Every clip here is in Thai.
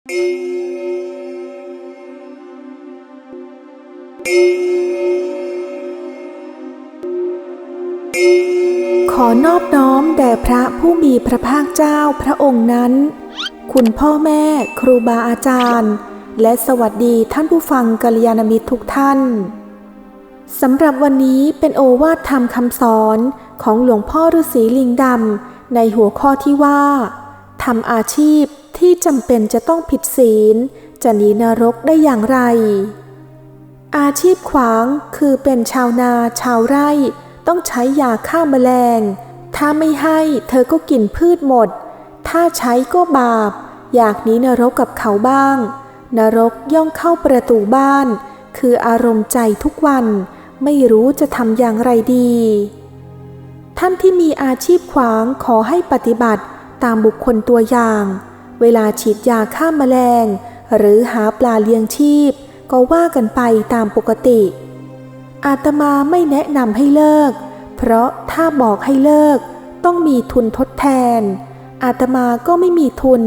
ขอนอบน้อมแด่พระผู้มีพระภาคเจ้าพระองค์นั้น คุณพ่อแม่ครูบาอาจารย์ และสวัสดีท่านผู้ฟังกัลยาณมิตรทุกท่าน สำหรับวันนี้เป็นโอวาทธรรมคำสอนของหลวงพ่อฤาษีลิงดำในหัวข้อที่ว่าทำอาชีพ ที่จำเป็นจะต้องผิดศีล จะหนีนรกได้อย่างไร อาชีพขวางคือเป็นชาวนาชาวไร่ ต้องใช้ยาฆ่าแมลง ถ้าไม่ให้เธอก็กินพืชหมด ถ้าใช้ก็บาป อยากหนีนรกกับเขาบ้าง นรกย่องเข้าประตูบ้าน คืออารมณ์ใจทุกวัน ไม่รู้จะทำอย่างไรดี ท่านที่มีอาชีพขวางขอให้ปฏิบัติตามบุคคลตัวอย่าง เวลาฉีดยาฆ่าแมลง หรือหาปลาเลี้ยงชีพ ก็ว่ากันไปตามปกติ อาตมาไม่แนะนำให้เลิก เพราะถ้าบอกให้เลิก ต้องมีทุนทดแทน อาตมาก็ไม่มีทุน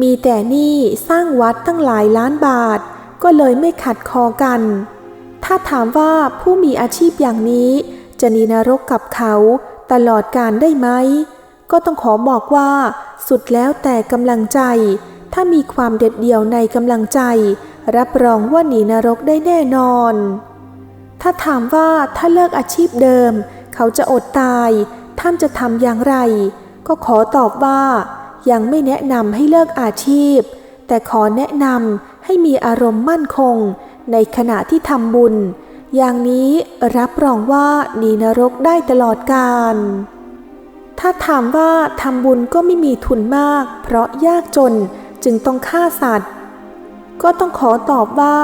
มีแต่หนี้สร้างวัดตั้งหลายล้านบาท ก็เลยไม่ขัดคอกัน ถ้าถามว่าผู้มีอาชีพอย่างนี้ จะนีนรกกับเขาตลอดการได้ไหม ก็ต้องขอบอกว่า สุดแล้วแต่กำลังใจ ถ้ามีความเด็ดเดี่ยวในกำลังใจ รับรองว่าหนีนรกได้แน่นอน ถ้าถามว่าถ้าเลิกอาชีพเดิม เขาจะอดตาย ท่านจะทำอย่างไร ก็ขอตอบว่า ยังไม่แนะนำให้เลิกอาชีพ แต่ขอแนะนำให้มีอารมณ์มั่นคง ในขณะที่ทำบุญ อย่างนี้รับรองว่าหนีนรกได้ตลอดกาล ถ้าถามว่าทำบุญก็ไม่มีทุนมาก เพราะยากจนจึงต้องฆ่าสัตว์ ก็ต้องขอตอบว่า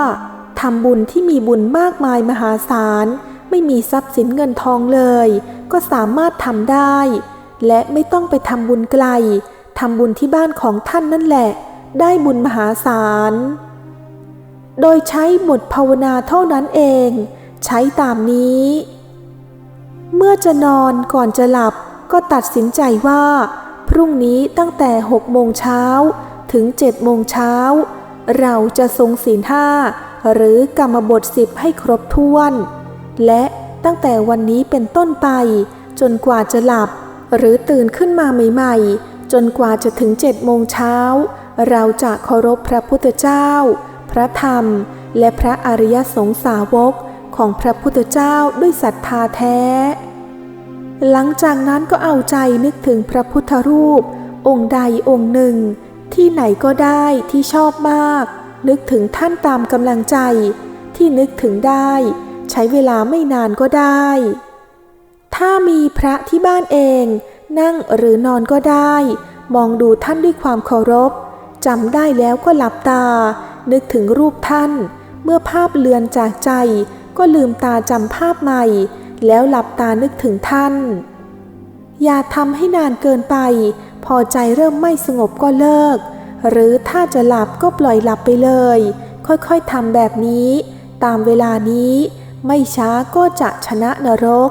ทำบุญที่มีบุญมากมายมหาศาล ไม่มีทรัพย์สินเงินทองเลย ก็สามารถทำได้ และไม่ต้องไปทำบุญไกลทำบุญที่บ้านของท่านนั่นแหละ ได้บุญมหาศาล โดยใช้บทภาวนาเท่านั้นเอง ใช้ตามนี้ เมื่อจะนอนก่อนจะหลับ ก็ตัดสินใจว่า พรุ่งนี้ตั้งแต่หกโมงเช้าถึงเจ็ดโมงเช้า เราจะทรงศีลห้าหรือกรรมบทสิบให้ครบถ้วน และตั้งแต่วันนี้เป็นต้นไป จนกว่าจะหลับ หรือตื่นขึ้นมาใหม่ ๆ จนกว่าจะถึงเจ็ดโมงเช้า เราจะเคารพพระพุทธเจ้า พระธรรม และพระอริยสงสาวกของพระพุทธเจ้าด้วยศรัทธาแท้ หลังจากนั้นก็เอาใจนึกถึงพระพุทธรูป องค์ใดองค์หนึ่ง ที่ไหนก็ได้ที่ชอบมาก นึกถึงท่านตามกำลังใจ ที่นึกถึงได้ ใช้เวลาไม่นานก็ได้ ถ้ามีพระที่บ้านเอง นั่งหรือนอนก็ได้ มองดูท่านด้วยความเคารพจำได้แล้วก็หลับตา นึกถึงรูปท่าน เมื่อภาพเลือนจากใจ ก็ลืมตาจำภาพใหม่ แล้วหลับตานึกถึงท่าน อย่าทำให้นานเกินไป พอใจเริ่มไม่สงบก็เลิก หรือถ้าจะหลับก็ปล่อยหลับไปเลย ค่อยๆทำแบบนี้ ตามเวลานี้ไม่ช้าก็จะชนะนรก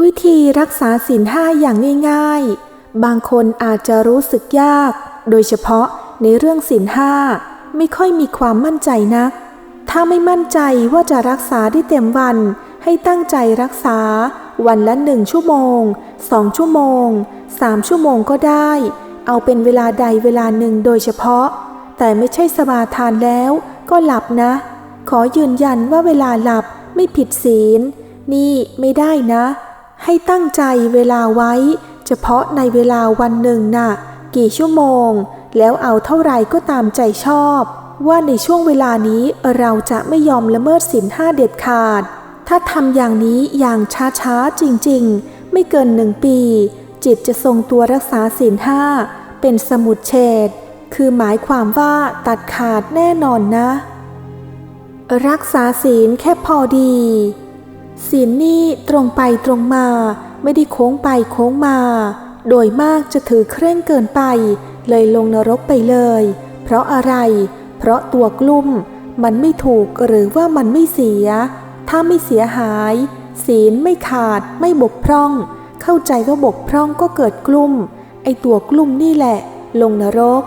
วิธีรักษาศีลห้าอย่างง่ายๆ บางคนอาจจะรู้สึกยาก โดยเฉพาะในเรื่องศีลห้าไม่ค่อยมีความมั่นใจนัก ถ้าไม่มั่นใจว่าจะรักษาได้เต็มวัน ให้ตั้งใจรักษา วันละหนึ่งชั่วโมงสองชั่วโมงสามชั่วโมงก็ได้ เอาเป็นเวลาใดเวลาหนึ่งโดยเฉพาะ แต่ไม่ใช่สมาทานแล้ว ก็หลับนะ ขอยืนยันว่าเวลาหลับไม่ผิดศีล นี่ไม่ได้นะ ให้ตั้งใจเวลาไว้ เฉพาะในเวลาวันหนึ่งน่ะ กี่ชั่วโมง แล้วเอาเท่าไรก็ตามใจชอบ ว่าในช่วงเวลานี้เราจะไม่ยอมละเมิดศีลห้าเด็ดขาด ถ้าทำอย่างนี้อย่างช้าๆจริงๆ ไม่เกินหนึ่งปี จิตจะทรงตัวรักษาศีลห้าเป็นสมุดเฉดคือหมายความว่าตัดขาดแน่นอนนะ รักษาศีลแค่พอดี ศีลนี่ตรงไปตรงมา ไม่ได้โค้งไปโค้งมา โดยมากจะถือเคร่งเกินไป เลยลงนรกไปเลย เพราะอะไร เพราะตัวกลุ่ม มันไม่ถูกหรือว่ามันไม่เสีย ถ้าไม่เสียหาย ศีลไม่ขาดไม่บกพร่อง เข้าใจว่าบกพร่องก็เกิดกลุ่ม ไอตัวกลุ่มนี่แหละ ลงนรก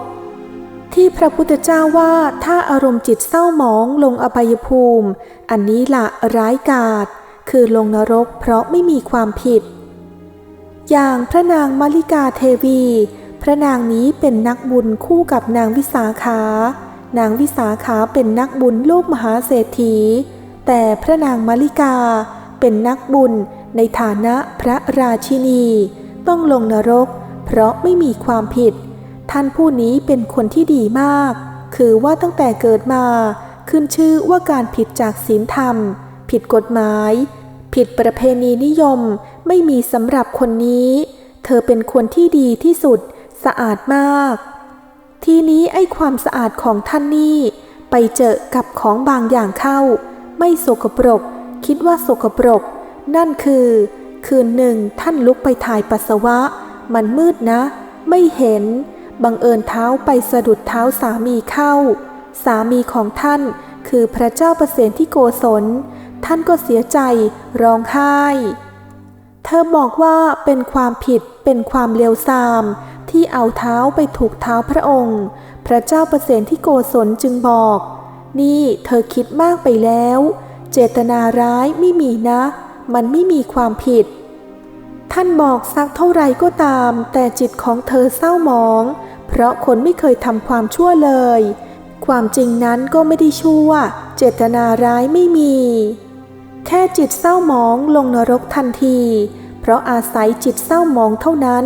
ที่พระพุทธเจ้าว่าถ้าอารมณ์จิตเศร้าหมองลงอบายภูมิ อันนี้ละร้ายกาจคือลงนรกเพราะไม่มีความผิด อย่างพระนางมาริกาเทวี พระนางนี้เป็นนักบุญคู่กับนางวิสาขานางวิสาขาเป็นนักบุญโลกมหาเศรษฐี แต่พระนางมาริกาเป็นนักบุญในฐานะพระราชินี ต้องลงนรก เพราะไม่มีความผิด ท่านผู้นี้เป็นคนที่ดีมาก คือว่าตั้งแต่เกิดมา ขึ้นชื่อว่าการผิดจากศีลธรรม ผิดกฎหมาย ผิดประเพณีนิยมไม่มีสำหรับคนนี้ เธอเป็นคนที่ดีที่สุด สะอาดมาก ทีนี้ไอ้ความสะอาดของท่านนี่ ไปเจอกับของบางอย่างเข้า ไม่สกปรก คิดว่าสกปรก นั่นคือ คืนหนึ่งท่านลุกไปถ่ายปัสสาวะ มันมืดนะ ไม่เห็น บังเอิญเท้าไปสะดุดเท้าสามีเข้า สามีของท่านคือพระเจ้าประเสนที่โกศล ท่านก็เสียใจร้องไห้ เธอบอกว่าเป็นความผิดเป็นความเลวทราม ที่เอาเท้าไปถูกเท้าพระองค์ พระเจ้าประเสนที่โกศลจึงบอก นี่เธอคิดมากไปแล้ว เจตนาร้ายไม่มีนะ มันไม่มีความผิด ท่านบอกสักเท่าไรก็ตาม แต่จิตของเธอเศร้าหมอง เพราะคนไม่เคยทำความชั่วเลย ความจริงนั้นก็ไม่ได้ชั่ว เจตนาร้ายไม่มี แค่จิตเศร้าหมองลงนรกทันที เพราะอาศัยจิตเศร้าหมองเท่านั้น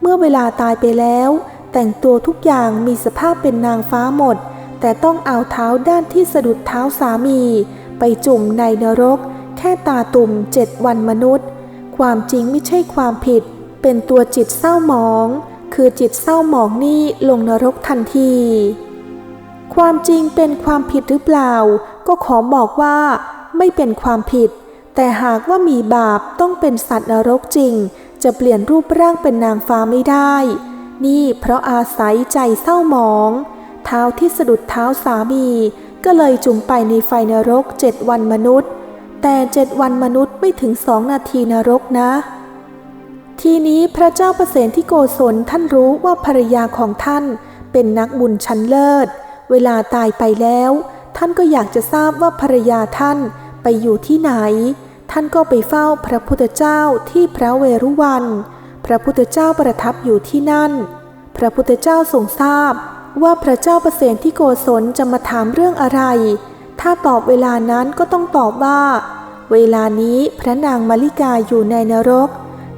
เมื่อเวลาตายไปแล้ว แต่งตัวทุกอย่างมีสภาพเป็นนางฟ้าหมด แต่ต้องเอาเท้าด้านที่สะดุดเท้าสามี ไปจุ่มในนรก แค่ตาตุ่มเจ็ดวันมนุษย์ ความจริงไม่ใช่ความผิด เป็นตัวจิตเศร้าหมอง คือจิตเศร้าหมองนี่ลงนรกทันที ความจริงเป็นความผิดหรือเปล่า ก็ขอบอกว่าไม่เป็นความผิด แต่หากว่ามีบาปต้องเป็นสัตว์นรกจริง จะเปลี่ยนรูปร่างเป็นนางฟ้าไม่ได้ นี่เพราะอาศัยใจเศร้าหมอง เท้าที่สะดุดเท้าสามี ก็เลยจุ่มไปในไฟนรกเจ็ดวันมนุษย์ แต่เจ็ดวันมนุษย์ไม่ถึงสองนาทีนรกนะ ทีนี้พระเจ้าประเสนที่โกศลท่านรู้ว่าภรรยาของท่านเป็นนักบุญชั้นเลิศ เวลาตายไปแล้ว ท่านก็อยากจะทราบว่าภรรยาท่านไปอยู่ที่ไหน ท่านก็ไปเฝ้าพระพุทธเจ้าที่พระเวรุวัน พระพุทธเจ้าประทับอยู่ที่นั่น พระพุทธเจ้าทรงทราบ ว่าพระเจ้าประเสนที่โกศลจะมาถามเรื่องอะไร ถ้าตอบเวลานั้นก็ต้องตอบว่า เวลานี้พระนางมาริกาอยู่ในนรก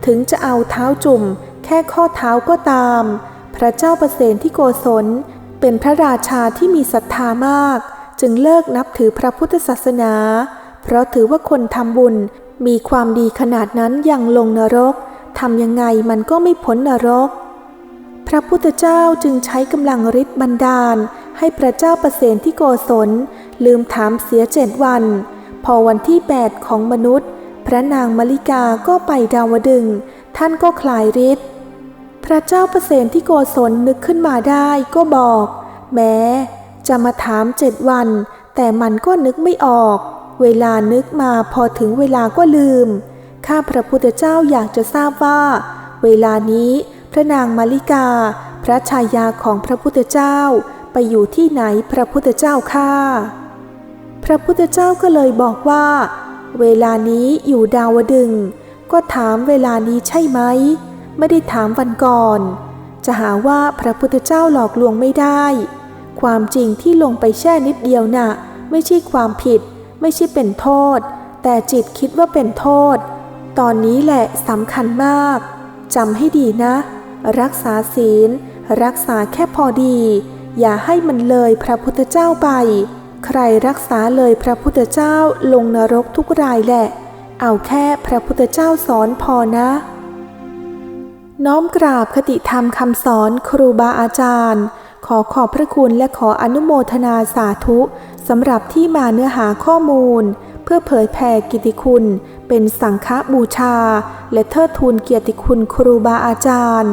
ถึงจะเอาเท้าจุ่ม แค่ข้อเท้าก็ตาม พระเจ้าประเสนที่โกศลเป็นพระราชาที่มีศรัทธามาก จึงเลิกนับถือพระพุทธศาสนา เพราะถือว่าคนทำบุญมีความดีขนาดนั้นยังลงนรกทำยังไงมันก็ไม่พ้นนรก พระพุทธเจ้าจึงใช้กำลังฤทธิ์บันดาล ให้พระเจ้าประเสนที่โกศล ลืมถามเสียเจ็ดวัน พอวันที่ 8 ของมนุษย์ พระนางมลิกาก็ไปดาวดึง ท่านก็คลายฤทธิ์พระเจ้าประเสนที่โกศลนึกขึ้นมาได้ก็บอก แม้ จะมาถามเจ็ดวัน แต่มันก็นึกไม่ออก เวลานึกมาพอถึงเวลาก็ลืม ข้าพระพุทธเจ้าอยากจะทราบว่า เวลานี้ ระนางมาริกา พระชายาของพระพุทธเจ้า ไปอยู่ที่ไหนพระพุทธเจ้าข้าพระพุทธเจ้าก็เลยบอกว่า เวลานี้อยู่ดาวดึง ก็ถามเวลานี้ใช่ไหม ไม่ได้ถามวันก่อน จะหาว่าพระพุทธเจ้าหลอกลวงไม่ได้ ความจริงที่ลงไปแช่นิดเดียวน่ะ ไม่ใช่ความผิด ไม่ใช่เป็นโทษ แต่จิตคิดว่าเป็นโทษ ตอนนี้แหละสำคัญมากจำให้ดีนะ รักษาศีล รักษาแค่พอดี อย่าให้มันเลยพระพุทธเจ้าไป ใครรักษาเลยพระพุทธเจ้าลงนรกทุกรายแหละ เอาแค่พระพุทธเจ้าสอนพอนะ น้อมกราบคติธรรมคำสอนครูบาอาจารย์ ขอขอบพระคุณและขออนุโมทนาสาธุสำหรับที่มาเนื้อหาข้อมูล เพื่อเผยแผ่กิติคุณ เป็นสังฆบูชา และเทิดทูนเกียรติคุณครูบาอาจารย์